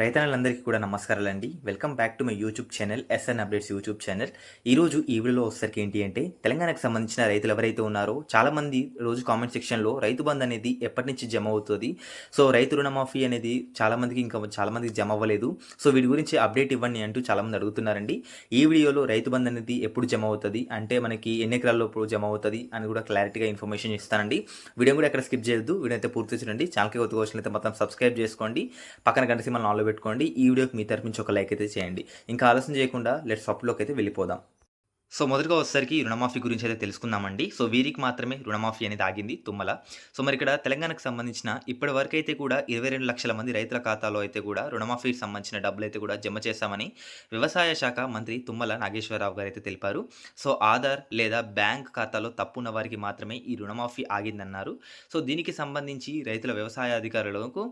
రైతన్నలందరికీ కూడా నమస్కారాలు అండి welcome back to my YouTube channel SN updates YouTube channel. ఈరోజు ఈ వీడియోలో వచ్చేసరికి ఏంటి అంటే తెలంగాణకు సంబంధించిన రైతులు ఎవరైతే ఉన్నారో చాలామంది రోజు కామెంట్ సెక్షన్లో రైతు బంధు అనేది ఎప్పటి నుంచి జమ అవుతుంది. సో రైతు రుణమాఫీ అనేది చాలామందికి ఇంకా చాలామందికి జమ అవ్వలేదు. సో వీటి గురించి అప్డేట్ ఇవ్వండి అంటూ చాలామంది అడుగుతున్నారండి. ఈ వీడియోలో రైతు బంధు అనేది ఎప్పుడు జమ అవుతుంది అంటే మనకి ఎన్ని ఎకరాల్లో ఎప్పుడు జమ అవుతుంది అని కూడా క్లారిటీగా ఇన్ఫర్మేషన్ ఇస్తానండి. వీడియో కూడా ఎక్కడ స్కిప్ చేయొద్దు వీడియో అయితే పూర్తి చూడండి. ఛానల్కి కొత్తగా వచ్చినట్లయితే మొత్తం సబ్స్క్రైబ్ చేసుకోండి. పక్కన కలిసి మన నాలో పెట్టుకోండి ఈ వీడియోకి మీ తరపు నుంచి ఒక లైక్ అయితే చేయండి. ఇంకా ఆలస్యం చేయకుండా లెట్స్ అప్లోకి అయితే వెళ్ళిపోదాం. సో మొదటగా వచ్చేసరికి రుణమాఫీ గురించి అయితే తెలుసుకుందామండి. సో వీరికి మాత్రమే రుణమాఫీ అనేది ఆగింది తుమ్మల. సో మరి ఇక్కడ తెలంగాణకు సంబంధించిన ఇప్పటి వరకు అయితే కూడా ఇరవై రెండు లక్షల మంది రైతుల ఖాతాలో అయితే కూడా రుణమాఫీకి సంబంధించిన డబ్బులు అయితే కూడా జమ చేశామని వ్యవసాయ శాఖ మంత్రి తుమ్మల నాగేశ్వరరావు గారు అయితే తెలిపారు. సో ఆధార్ లేదా బ్యాంక్ ఖాతాలో తప్పు ఉన్న వారికి మాత్రమే ఈ రుణమాఫీ ఆగిందన్నారు. సో దీనికి సంబంధించి రైతుల వ్యవసాయ అధికారులకు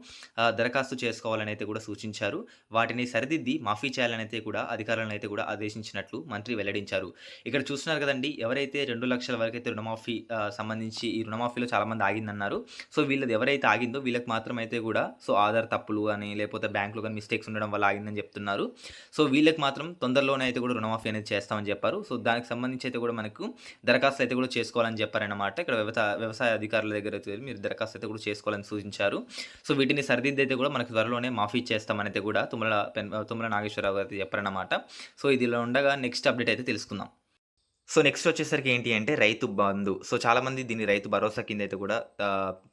దరఖాస్తు చేసుకోవాలని అయితే కూడా సూచించారు. వాటిని సరిదిద్ది మాఫీ చేయాలని అయితే కూడా అధికారులను అయితే కూడా ఆదేశించినట్లు మంత్రి వెల్లడించారు. ఇక్కడ చూస్తున్నారు కదండి ఎవరైతే రెండు లక్షల వరకు అయితే రుణమాఫీ సంబంధించి ఈ రుణమాఫీలో చాలామంది ఆగిందన్నారు. సో వీళ్ళది ఎవరైతే ఆగిందో వీళ్ళకి మాత్రం అయితే కూడా సో ఆధార్ తప్పులు అని లేకపోతే బ్యాంకులో కానీ మిస్టేక్స్ ఉండడం వల్ల ఆగిందని చెప్తున్నారు. సో వీళ్ళకి మాత్రం తొందరలోనే అయితే కూడా రుణమాఫీ అనేది చేస్తామని చెప్పారు. సో దానికి సంబంధించి అయితే కూడా మనకు దరఖాస్తు అయితే కూడా చేసుకోవాలని చెప్పారన్నమాట. ఇక్కడ వ్యవసాయ వ్యవసాయ అధికారుల దగ్గర అయితే మీరు దరఖాస్తు అయితే కూడా చేసుకోవాలని సూచించారు. సో వీటిని సరిదిద్ది అయితే కూడా మనకు త్వరలోనే మాఫీ చేస్తామని అయితే కూడా తుమ్మల పెన్ తుమ్మల నాగేశ్వరరావు అయితే చెప్పారన్నమాట. సో ఇదిలో ఉండగా నెక్స్ట్ అప్డేట్ అయితే తెలుసుకుందాం. సో నెక్స్ట్ వచ్చేసరికి ఏంటి అంటే రైతు బంధు. సో చాలామంది దీన్ని రైతు భరోసా కింద అయితే కూడా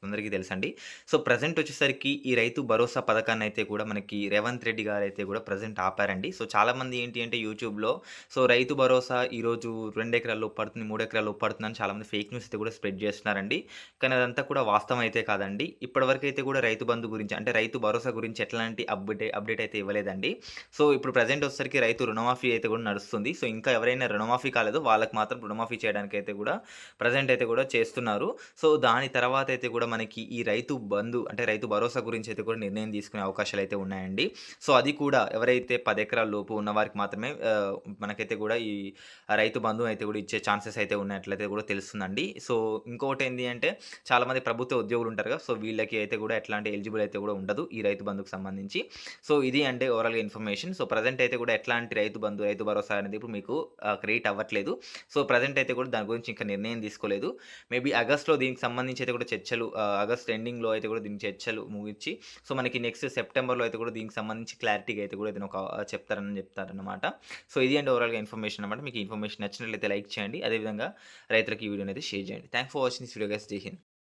అందరికీ తెలుసండి. సో ప్రజెంట్ వచ్చేసరికి ఈ రైతు భరోసా పథకాన్ని అయితే కూడా మనకి రేవంత్ రెడ్డి గారు అయితే కూడా ప్రజెంట్ ఆపారండి. సో చాలామంది ఏంటి అంటే యూట్యూబ్లో సో రైతు భరోసా ఈరోజు రెండు ఎకరాల్లో పడుతుంది మూడు ఎకరాల్లో పడుతుంది అని చాలామంది ఫేక్ న్యూస్ అయితే కూడా స్ప్రెడ్ చేస్తున్నారండి. కానీ అదంతా కూడా వాస్తవం అయితే కాదండి. ఇప్పటివరకు అయితే కూడా రైతు బంధు గురించి అంటే రైతు భరోసా గురించి ఎట్లాంటి అప్డేట్ అప్డేట్ అయితే ఇవ్వలేదండి. సో ఇప్పుడు ప్రజెంట్ వచ్చేసరికి రైతు రుణమాఫీ అయితే కూడా నడుస్తుంది. సో ఇంకా ఎవరైనా రుణమాఫీ కాలేదో వాళ్ళకి మాత్రం రుణమాఫీ చేయడానికి అయితే కూడా ప్రజెంట్ అయితే కూడా చేస్తున్నారు. సో దాని తర్వాత అయితే కూడా మనకి ఈ రైతు బంధు అంటే రైతు భరోసా గురించి అయితే కూడా నిర్ణయం తీసుకునే అవకాశాలు అయితే ఉన్నాయండి. సో అది కూడా ఎవరైతే పది ఎకరాల లోపు ఉన్న వారికి మాత్రమే మనకైతే కూడా ఈ రైతు బంధు అయితే కూడా ఇచ్చే ఛాన్సెస్ అయితే ఉన్నట్లయితే కూడా తెలుస్తుందండి. సో ఇంకొకటి ఏంటి అంటే చాలామంది ప్రభుత్వ ఉద్యోగులు ఉంటారు కదా సో వీళ్ళకి అయితే కూడా ఎట్లాంటి ఎలిజిబుల్ అయితే కూడా ఉండదు ఈ రైతు బంధుకు సంబంధించి. సో ఇది అంటే ఓవరాల్గా ఇన్ఫర్మేషన్ సో ప్రజెంట్ అయితే కూడా ఎట్లాంటి రైతు బంధు రైతు భరోసా అనేది ఇప్పుడు మీకు క్రియేట్ అవ్వట్లేదు. సో ప్రజెంట్ అయితే కూడా దాని గురించి ఇంకా నిర్ణయం తీసుకోలేదు. మేబీ ఆగస్ట్లో దీనికి సంబంధించి అయితే కూడా చర్చలు ఆగస్ట్ ఎండింగ్లో అయితే కూడా దీనికి చర్చలు ముగించి సో మనకి నెక్స్ట్ సెప్టెంబర్లో అయితే కూడా దీనికి సంబంధించి క్లారిటీగా అయితే కూడా దీని ఒక చెప్తారని చెప్తారనమాట సో ఇది అండి ఓవరాల్గా ఇన్ఫర్మేషన్ అనమాట మీకు ఇన్ఫర్మేషన్ నచ్చినట్లయితే లైక్ చేయండి. అదేవిధంగా రైతులకు ఈ వీడియోని అయితే షేర్ చేయండి. Thank for watching this video guys జై హింద్